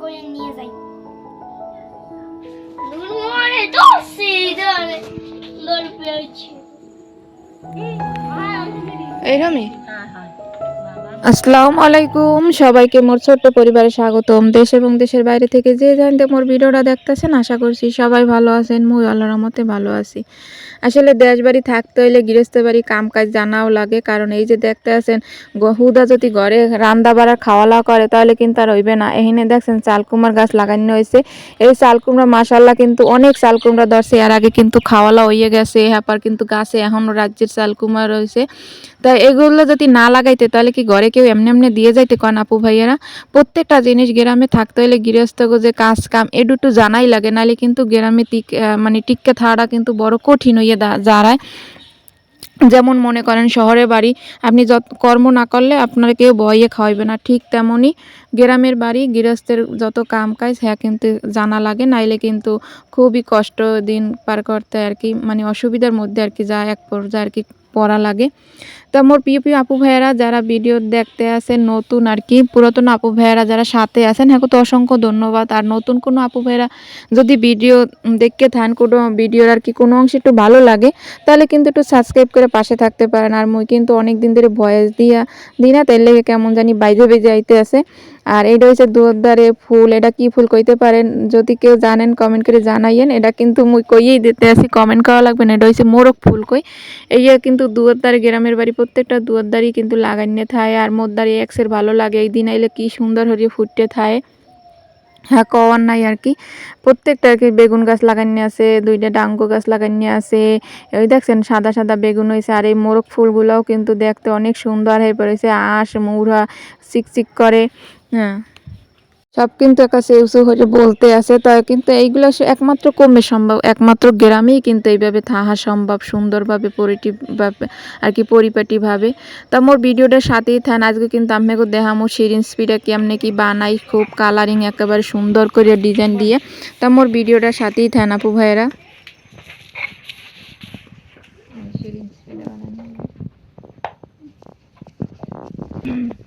করে নিয়ে যাই মনে ধরছি ধরে ধরে পেয়েছি এইরমই আসসালামু আলাইকুম। সবাইকে মোর ছোট্ট পরিবারে স্বাগতম। দেশ এবং দেশের বাইরে থেকে যে জানতে মোর ভিডিওটা দেখতেছেন, আশা করছি সবাই ভালো আছেন। মুই আল্লাহর রহমতে ভালো আছি। আসলে দেশ বাড়ি থাকতে হইলে গৃহস্থ বাড়ি কাজ জানাও লাগে, কারণ এই যে দেখতে আছেন হুদা যদি ঘরে রান্দা বাড়া খাওয়া দাওয়া করে, তাহলে কিন্তু আর হইবে না। এখানে দেখছেন চাল কুমড়ার গাছ লাগানো হয়েছে এই চাল কুমড়া মাসাল্লাহ কিন্তু অনেক চালকুমড়া ধরছে। এর আগে কিন্তু খাওয়ালা হইয়ে গেছে। হ্যাপার কিন্তু গাছে এখনও রাজ্যের চাল কুমড়া রয়েছে। তা এগুলো যদি না লাগাইতে, তাহলে কি ঘরে কেউ এমনি এমনি দিয়ে যাইতে কন আপু ভাইয়েরা? প্রত্যেকটা জিনিস গ্রামে থাকতে হলে গৃহস্থ যে কাজ কাম, এ দুটো জানাই লাগে নাহলে কিন্তু গ্রামে টিক মানে টিককে থাকাটা কিন্তু বড় কঠিন হইয়া দাঁড়ায়। যেমন মনে করেন শহরে বাড়ি, আপনি যত কর্ম না করলে আপনার কেউ বইয়ে খাওয়াইবে না, ঠিক তেমনই গ্রামের বাড়ি, গৃহস্থের যত কাম কাজ হ্যাঁ কিন্তু জানা লাগে, নাইলে কিন্তু খুবই কষ্ট দিন পার করতে আর কি মানে অসুবিধার মধ্যে আর কি যা এক পর্যায়ে আর কি পড়া লাগে। তা মোর প্রিয় প্রিয় আপু ভাইয়েরা যারা ভিডিও দেখতে আসেন, নতুন আর কি, পুরাতন আপু ভাইয়েরা যারা সাথে আছেন হ্যাঁ তো অসংখ্য ধন্যবাদ। আর নতুন কোনো আপু ভাইয়েরা যদি ভিডিও দেখতে থান, কোনো ভিডিওর আর কি কোনো অংশ একটু ভালো লাগে, তাহলে কিন্তু একটু সাবস্ক্রাইব করে পাশে থাকতে পারেন। আর মুই কিন্তু অনেক দিন ধরে ভয়েস দিয়া দিই না তাই লেগে কেমন জানি বাইজে বেজে আইতে আছে। আর এটা হচ্ছে দুয়ারে ফুল, এটা কি ফুল কইতে পারেন? যদি কেউ জানেন কমেন্ট করে জানাইয়েন। এটা কিন্তু মুই কইয়েই দিতে আসি কমেন্ট করা লাগবে না। এটা হচ্ছে মোরগ ফুল কই। এই যে কিন্তু দুয়ারদারে গ্রামের বাড়ি, প্রত্যেকটা দুয়ারদারই কিন্তু লাগাইনে থায় আর মোদ্দারি এক্সের ভালো লাগে। এই দিন আইলে কি সুন্দর হরিয়ে ফুটতে থায়। হ্যাঁ কওয়ার নাই আর কি। প্রত্যেকটা আর কি বেগুন গাছ লাগাইনি আছে, দুইটা ডাঙ্গো গাছ লাগাইনি আছে। ওই দেখছেন, সাদা সাদা বেগুন হয়েছে আর এই মোরগ ফুলগুলোও কিন্তু দেখতে অনেক সুন্দর হয়ে পড়েছে। আঁশ মুড়া চিকচিক করে। হ্যাঁ। সব কিন্তু একটা সেউসু হয়ে বলতে আছে তাই কিন্তু এইগুলো সে একমাত্র কমে সম্ভব একমাত্র গ্রামেই কিন্তু এইভাবে থাহা সম্ভব সুন্দরভাবে পরিটিভাবে আর কি পরিপাটিভাবে। তা মোর ভিডিওটার সাথেই থান আজকে কিন্তু আপনাকে দেখামো সিরিন স্পিডে কেমনে কি বানাই খুব কালারিং একেবারে সুন্দর করে ডিজাইন দিয়ে। তা মোর ভিডিওটার সাথেই থান আপু ভাইয়েরা। আমাদের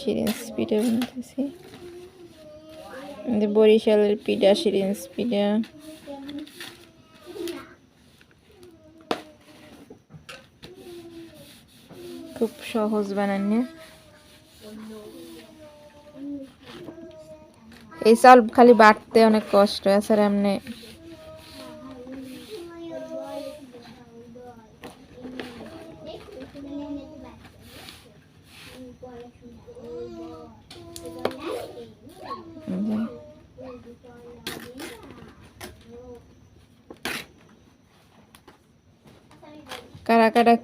সিরিঞ্জ পিঠা বানাতেছি। বরিশালের পিঠা সিরিঞ্জ পিঠা খুব সহজ বানানো। এই চাল খালি বাটতে অনেক কষ্ট আছে এমনি এই যে কারা কারা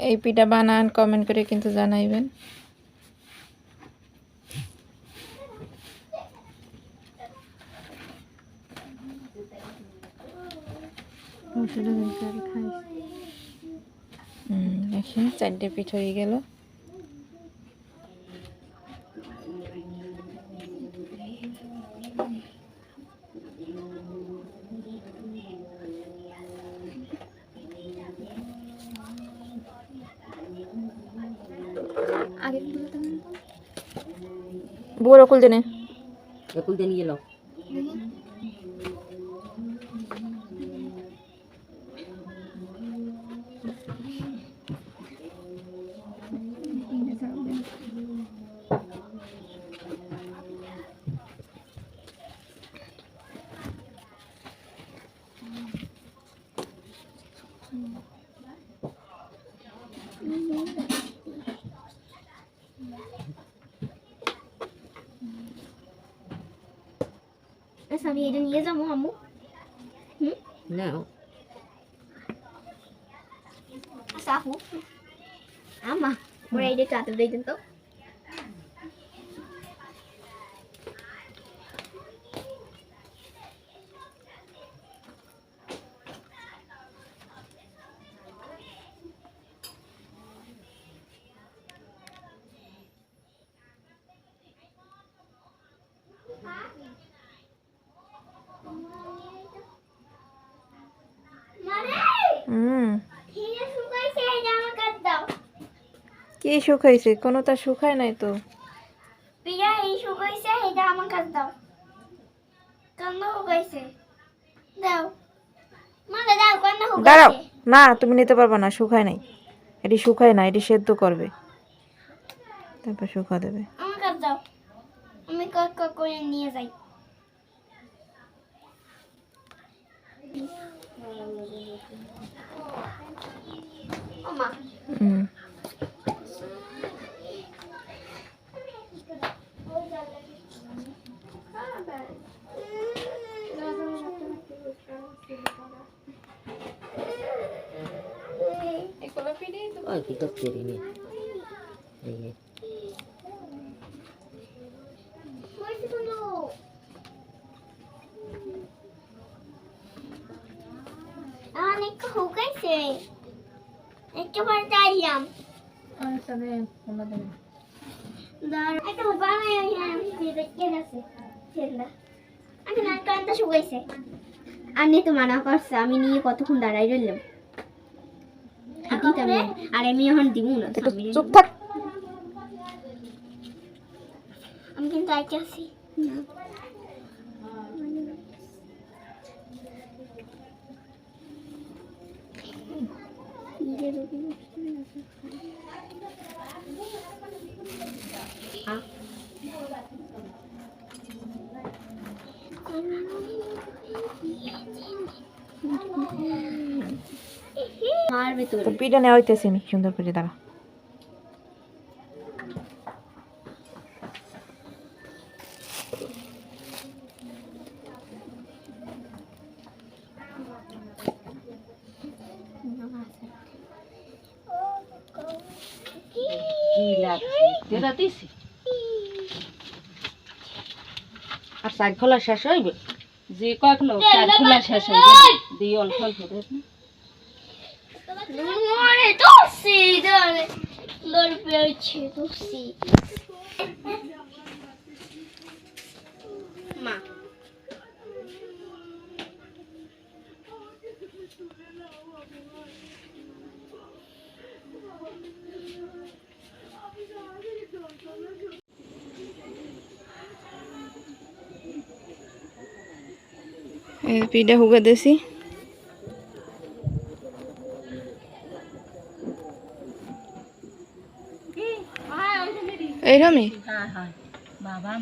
এই পিঠা বানান কমেন্ট করে কিন্তু জানাইবেন। দেখি চারটে পিঠ হয়ে গেল। বুড়ো কুল দিনে? একুল দিয়ে নিয়ে এলো আমি এটা নিয়ে যাব আম্মু নাও Sahu. Ama. Mulai dia jatuh dari tentu. Mari. হুম। কি শুকাইছে? কোনোটা শুকায় নাই তো। পিয়া এই শুকাইছে দাও। কান্দ শুকাইছে। দাও। মানে দাও কান্দ দাঁড়াও। না তুমি নিতে পারবে না শুকায় নাই। এটি শুকায় না এটি সেদ্ধ করবে। তারপর শুকা দেবে। আমার কাট দাও। আমি কক কক করে নিয়ে যাই। ওমা হুম ওই কি তো পেরি নে এই যে, অনেক একেবারে চাইলাম দাঁড়া আমি তো মানা করছে আমি নিয়ে কতক্ষণ দাঁড়াই রইলাম। আর আমি এখন দিব না একটু। চুপ থাক। আমি কিন্তু মার ভেতরে তো পিঠা নেওয়া হইতেছে নি সুন্দর করে দাঁড়া। আর শাক খোলা শেষ হইবে? যে কখনো শাক খোলা শেষ হইবে। দিয়ে অল্প অল্প দেখ Amore, tossi, dove? Non piace, tossi. এই পিঠা হুগে দিছি এইরকমই হ্যাঁ হ্যাঁ। বাবা